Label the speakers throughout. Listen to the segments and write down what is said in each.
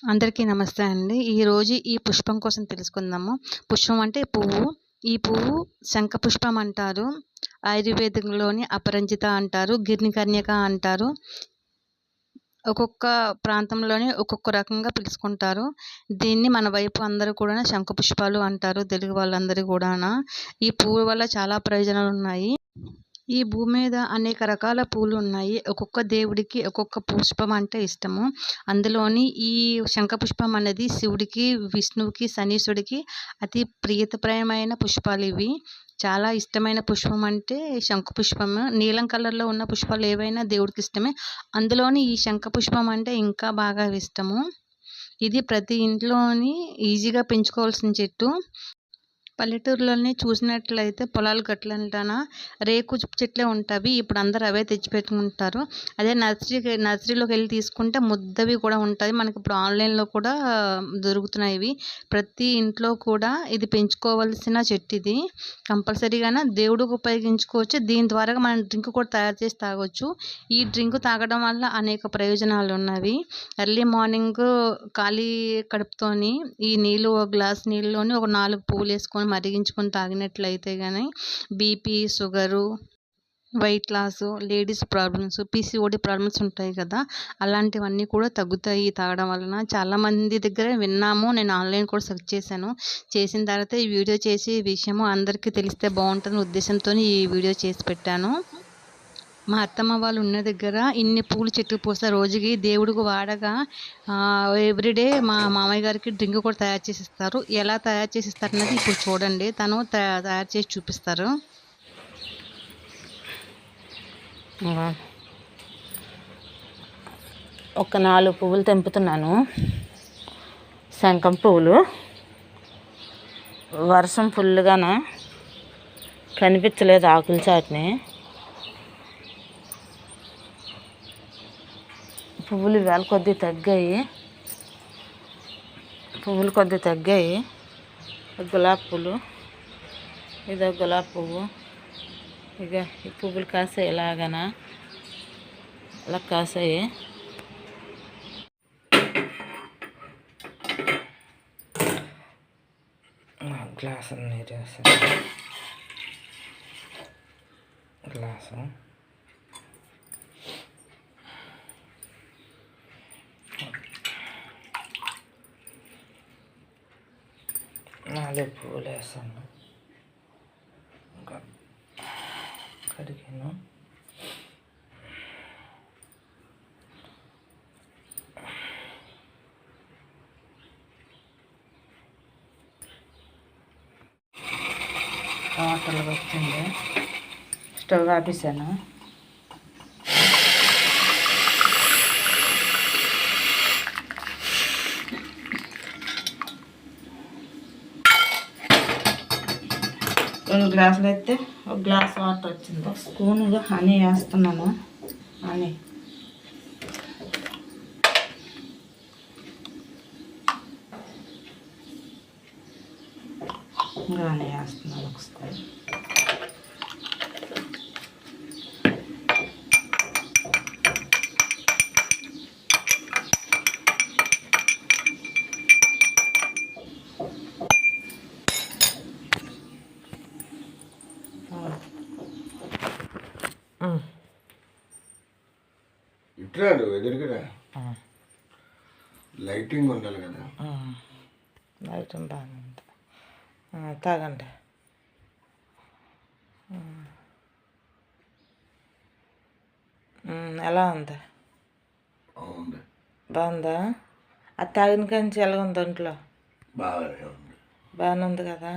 Speaker 1: అందరికీ నమస్తే అండి. ఈరోజు ఈ పుష్పం కోసం తెలుసుకుందాము. పుష్పం అంటే పువ్వు. ఈ పువ్వు శంఖ పుష్పం అంటారు. ఆయుర్వేదంలోని అపరంజిత అంటారు. గిర్నికన్యక అంటారు. ఒక్కొక్క ప్రాంతంలోనే ఒక్కొక్క రకంగా పిలుచుకుంటారు. దీన్ని మన వైపు అందరూ కూడా శంఖ పుష్పాలు అంటారు. తెలుగు వాళ్ళందరూ కూడా ఈ పువ్వు వల్ల చాలా ప్రయోజనాలు ఉన్నాయి ఈ భూమి మీద అనేక రకాల పూలు ఉన్నాయి ఒక్కొక్క దేవుడికి ఒక్కొక్క పుష్పం అంటే ఇష్టము. అందులోని ఈ శంఖ పుష్పం అనేది శివుడికి విష్ణువుకి శనీశ్వరుడికి అతి ప్రియతప్రాయమైన పుష్పాలు ఇవి. చాలా ఇష్టమైన పుష్పం అంటే శంఖ పుష్పం. నీలం కలర్లో ఉన్న పుష్పాలు ఏవైనా దేవుడికి ఇష్టమే. అందులోని ఈ శంఖ పుష్పం అంటే ఇంకా బాగా ఇష్టము. ఇది ప్రతి ఇంట్లోని ఈజీగా పెంచుకోవాల్సిన చెట్టు. పల్లెటూరులోనే చూసినట్లయితే పొలాలు గట్లంటాన రేకు చెట్లే ఉంటాయి ఇప్పుడు అందరు అవే తెచ్చిపెట్టుకుంటారు. అదే నర్సరీ నర్సరీలోకి వెళ్ళి తీసుకుంటే ముద్దవి కూడా ఉంటుంది మనకి ఇప్పుడు ఆన్లైన్లో కూడా దొరుకుతున్నాయి ఇవి. ప్రతి ఇంట్లో కూడా ఇది పెంచుకోవాల్సిన చెట్టు ఇది. కంపల్సరీగా దేవుడికి ఉపయోగించుకోవచ్చు. దీని ద్వారా మనం డ్రింక్ కూడా తయారు చేసి తాగొచ్చు. ఈ డ్రింక్ తాగడం వల్ల అనేక ప్రయోజనాలు ఉన్నవి. ఎర్లీ మార్నింగ్ ఖాళీ కడుపుతోని ఈ నీళ్ళు ఒక గ్లాస్ నీళ్ళలోని ఒక నాలుగు పువ్వులు వేసుకొని మరిగించుకొని తాగినట్లయితే కానీ BP sugar weight loss ladies problems PCOD problems ఉంటాయి కదా అలాంటివన్నీ కూడా తగ్గుతాయి తాగడం వలన. చాలామంది దగ్గర విన్నాము నేను ఆన్లైన్ కూడా సెర్చ్ చేశాను. చేసిన తర్వాత ఈ వీడియో చేసి ఈ విషయము అందరికీ తెలిస్తే బాగుంటుందని ఉద్దేశంతో ఈ వీడియో చేసి పెట్టాను. మా అత్తమ్మ వాళ్ళు ఉన్న దగ్గర ఇన్ని పూలు చెట్టు పూస్తారు. రోజుకి దేవుడికి వాడగా ఎవ్రీడే మా మామయ్య గారికి డ్రింక్ కూడా తయారు చేసి ఇస్తారు ఎలా తయారు చేసి ఇస్తారు అన్నది ఇప్పుడు చూడండి. తను తయారు చేసి చూపిస్తారు.
Speaker 2: ఒక నాలుగు పువ్వులు తెంపుతున్నాను. శంఖం పువ్వులు. వర్షం ఫుల్గాన కనిపించలేదు ఆకుల చాట్ని. పువ్వులు వేల కొద్దీ తగ్గాయి. పువ్వులు కొద్ది తగ్గాయి. గులాబీ పువ్వులు ఇదో గులాబీ పువ్వు. ఇక ఈ పువ్వులు కాసాయి ఇలాగనా అలా కాసాయి. గ్లాసు నీరు వేసాను గ్లాసు. నాలుగు పువ్వులు వేసాను ఇంకా కడిగాను. వాటర్ వచ్చింది. స్టవ్ ఆపేసాను. రెండు గ్లాసులు అయితే ఒక గ్లాస్ వాటర్ వచ్చింది. ఒక స్పూన్గా హనీ వేస్తున్నాను. హనీ. ఇంకా హనీ వేస్తున్నాను ఒక స్పూన్.
Speaker 3: ఇట్లా ఎదురుగా లైటింగ్ ఉండాలి కదా.
Speaker 2: లైట్ బాగానే ఉంది తాగండి. ఎలా ఉంది? బాగుందా. అది తాగిన కంచి ఎలా ఉంది ఒంట్లో
Speaker 3: బాగానే ఉంది.
Speaker 2: కదా.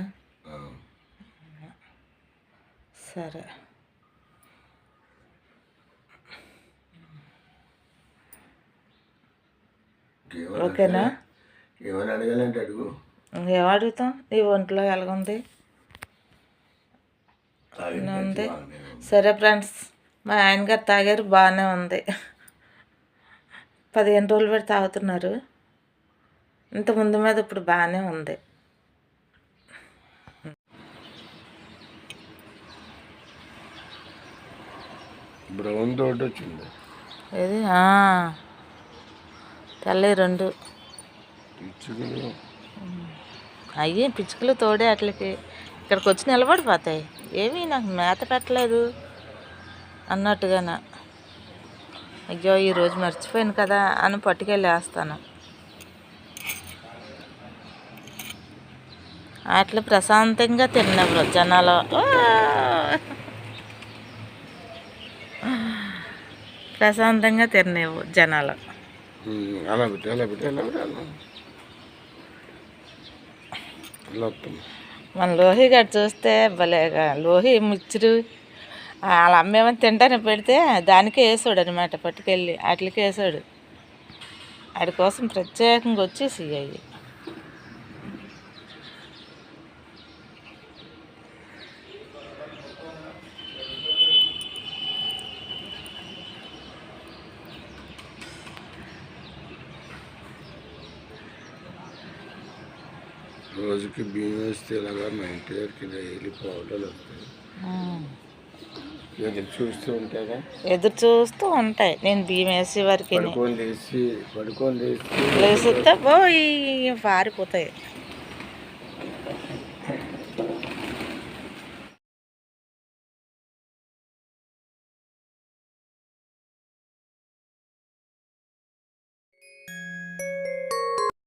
Speaker 2: సరే. ఓకేనా?
Speaker 3: ఏమైనా అడగాలంటే అడుగు.
Speaker 2: అడుగుతాం? ఈ ఒంట్లో ఎలాగుంది ఉంది. సరే ఫ్రెండ్స్ మా ఆయన గారు తాగారు బాగానే ఉంది. పదిహేను రోజులు పెట్టి తాగుతున్నారు. ఇంత ముందు మీద ఇప్పుడు బాగానే ఉంది.
Speaker 3: బ్రౌన్ తోటి వచ్చింది.
Speaker 2: ఏది? తెల్ల రెండు. అయ్యి పిచ్చుకలు తోడే అట్లకి ఇక్కడికి వచ్చి నిలబడిపోతాయి ఏమీ నాకు మేత పెట్టలేదు అన్నట్టుగాన. అయ్యో ఈరోజు మర్చిపోయాను కదా అని పట్టుకెళ్ళి వేస్తాను. అట్లా ప్రశాంతంగా తిన్నప్పుడు జనాలు! ప్రశాంతంగా తినేవు జనాలు.
Speaker 3: అలా పెట్టి అలా పెట్టి అలా పెట్టి అలా
Speaker 2: మన లోహి గారు చూస్తే భలేగా లోహి ముచ్చురు. వాళ్ళ అమ్మేమని తింటాను పెడితే దానికే వేసాడు అనమాట పట్టుకెళ్ళి వాటికే వేసాడు. వాడి కోసం ప్రత్యేకంగా వచ్చేసి అవి
Speaker 3: రోజుకి బియ్యం వేస్తే ఇలాగా మా ఇంటి దగ్గరికి వెళ్ళిపోవడాలు వస్తాయి ఇది చూస్తూ ఉంటారా
Speaker 2: ఎదురు చూస్తూ ఉంటాయి. నేను బియ్యం వేసే వరకు
Speaker 3: పడుకొని లేచి పడుకొని లేచి.
Speaker 2: లేసితే పోయి పారిపోతాయి